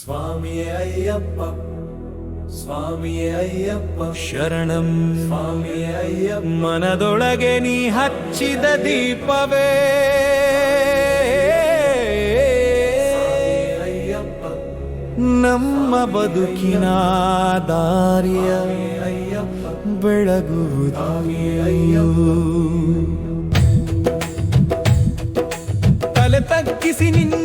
ಸ್ವಾಮಿಯೇ ಅಯ್ಯಪ್ಪ ಸ್ವಾಮಿಯೇ ಅಯ್ಯಪ್ಪ ಶರಣಂ. ಸ್ವಾಮಿಯೇ ಅಯ್ಯಪ್ಪ. ಮನದೊಳಗೆ ನೀ ಹಚ್ಚಿದ ದೀಪವೇ. ಅಯ್ಯಪ್ಪ. ನಮ್ಮ ಬದುಕಿನ ದಾರಿಯ ಅಯ್ಯಪ್ಪ. ಬೆಳಗುವುದು. ತಲೆ ತಗ್ಗಿಸಿ ನಿನ್ನ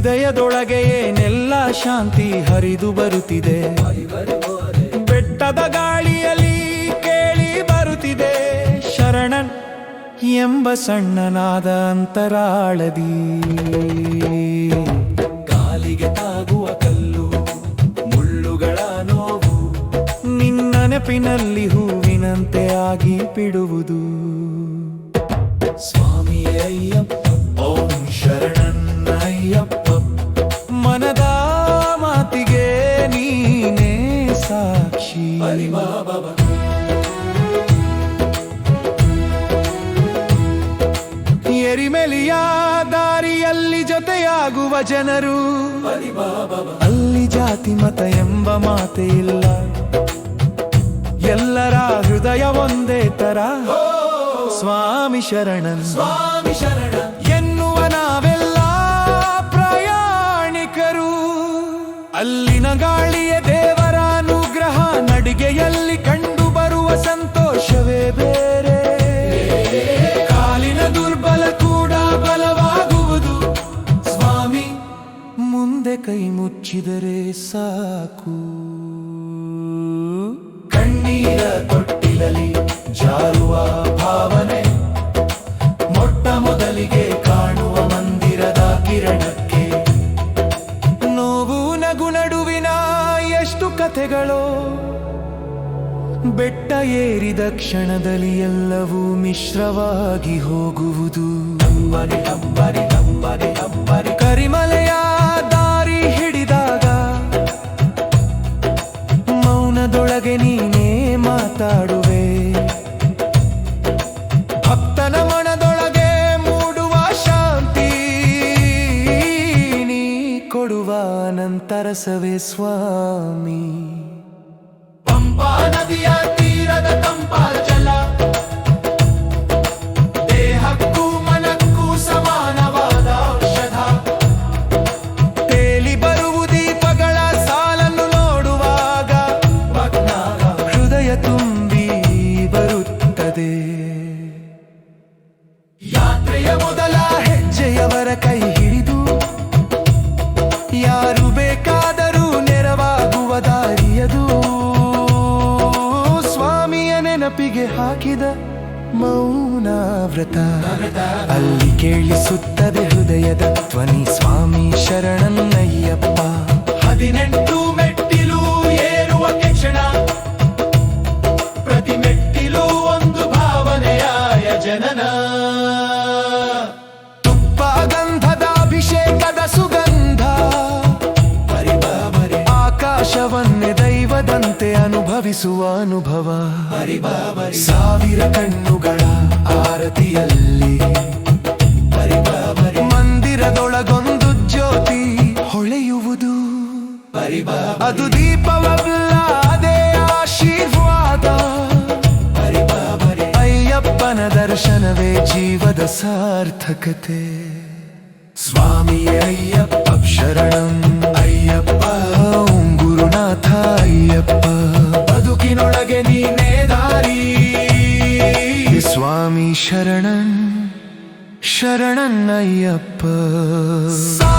ಹೃದಯದೊಳಗೆ ಏನೆಲ್ಲ ಶಾಂತಿ ಹರಿದು ಬರುತ್ತಿದೆ? ಬೆಟ್ಟದ ಗಾಳಿಯಲ್ಲಿ ಕೇಳಿ ಬರುತ್ತಿದೆ. ಶರಣನ್ ಎಂಬ ಸಣ್ಣನಾದ ಅಂತರಾಳದಿ. ಕಾಲಿಗೆ ತಾಗುವ ಕಲ್ಲು ಮುಳ್ಳುಗಳ ನೋವು. ನಿನ್ನ ನೆಪಿನಲ್ಲಿ ಹೂವಿನಂತೆ ಆಗಿ ಬಿಡುವುದು. ಸ್ವಾಮಿಯೇ ದಾರಿಯಲ್ಲಿ ಜೊತೆಯಾಗುವ ಜನರು. ಅಲ್ಲಿ ಜಾತಿ ಮತ ಎಂಬ ಮಾತೆ ಇಲ್ಲ. ಎಲ್ಲರ ಹೃದಯ ಒಂದೇ ತರ. ಸ್ವಾಮಿ ಶರಣನ್. ಸ್ವಾಮಿ ಶರಣ ಎನ್ನುವ ನಾವೆಲ್ಲ ಪ್ರಯಾಣಿಕರು. ಅಲ್ಲಿನ ಗಾಳಿಯ ದೇವರ ಅನುಗ್ರಹ ನಡಿಗೆಯಲ್ಲಿ ಕಂಡು ಬರುವ ಸಂತೋಷವೇ ಬೇರೆ. ಮುಚ್ಚಿದರೆ ಸಾಕು. ಕಣ್ಣೀರ ತೊಟ್ಟಿಲಲಿ ಜಾರುವ ಭಾವನೆ. ಮೊಟ್ಟ ಮೊದಲಿಗೆ ಕಾಣುವ ಮಂದಿರದ ಕಿರಣಕ್ಕೆ. ನೋವು ನಗು ನಡುವಿನ ಎಷ್ಟು ಕಥೆಗಳೋ. ಬೆಟ್ಟ ಏರಿದ ಕ್ಷಣದಲ್ಲಿ ಎಲ್ಲವೂ ಮಿಶ್ರವಾಗಿ ಹೋಗುವುದು. ಅಂಬರಿ ಅಂಬರಿ ಅಂಬರಿ ಅಂಬರಿ ಕರಿಮಲೆಯ ನಂತರಸವೇ ಸ್ವಾಮಿ. ಪಂಪಾ ನದಿಯ ತೀರದ ತಂಪಾ ಜಲ. ದೇಹಕ್ಕೂ ಮನಕ್ಕೂ ಸಮಾನವಾದ ಔಷಧ. ತೇಲಿ ಬರುವುದೀಪಗಳ ಸಾಲನ್ನು ನೋಡುವಾಗ. ಹೃದಯ ತುಂಬಿ ನೆನಪಿಗೆ ಹಾಕಿದ ಮೌನ ವ್ರತ ಅಲ್ಲಿ ಕೇಳಿಸುತ್ತದೆ ಹೃದಯದ ಧ್ವನಿ ಸ್ವಾಮಿ ಶರಣನ್ನಯ್ಯಪ್ಪ. ಹದಿನೆಂಟು ಮೆಟ್ಟಿಲು ಏರುವ ಕ್ಷಣ ಪ್ರತಿ ಮೆಟ್ಟಿಲು ಒಂದು ಭಾವನೆಯಾಯ ಜನನ ತುಪ್ಪ ಗಂಧದ ಅಭಿಷೇಕದ ಸುಗಂಧ. ಆಕಾಶವನ್ನೇ ದೈವದಂತೆ ಅನುಭವಿಸುವ ಅನುಭವ. ಸಾವಿರ ಕಣ್ಣುಗಳ ಆರತಿಯಲ್ಲಿ. ಮಂದಿರದೊಳಗೊಂದು ಜ್ಯೋತಿ ಹೊಳೆಯುವುದು. ಅದು ದೀಪವಲ್ಲ, ಅದೇ ಆಶೀರ್ವಾದ. ಅಯ್ಯಪ್ಪನ ದರ್ಶನವೇ ಜೀವದ ಸಾರ್ಥಕತೆ. ಸ್ವಾಮಿ ಅಯ್ಯಪ್ಪ ಶರಣಂ. ಸ್ವಾಮಿ ಶರಣನ್ ಶರಣನ್ ಅಯ್ಯಪ್ಪ ಸಾ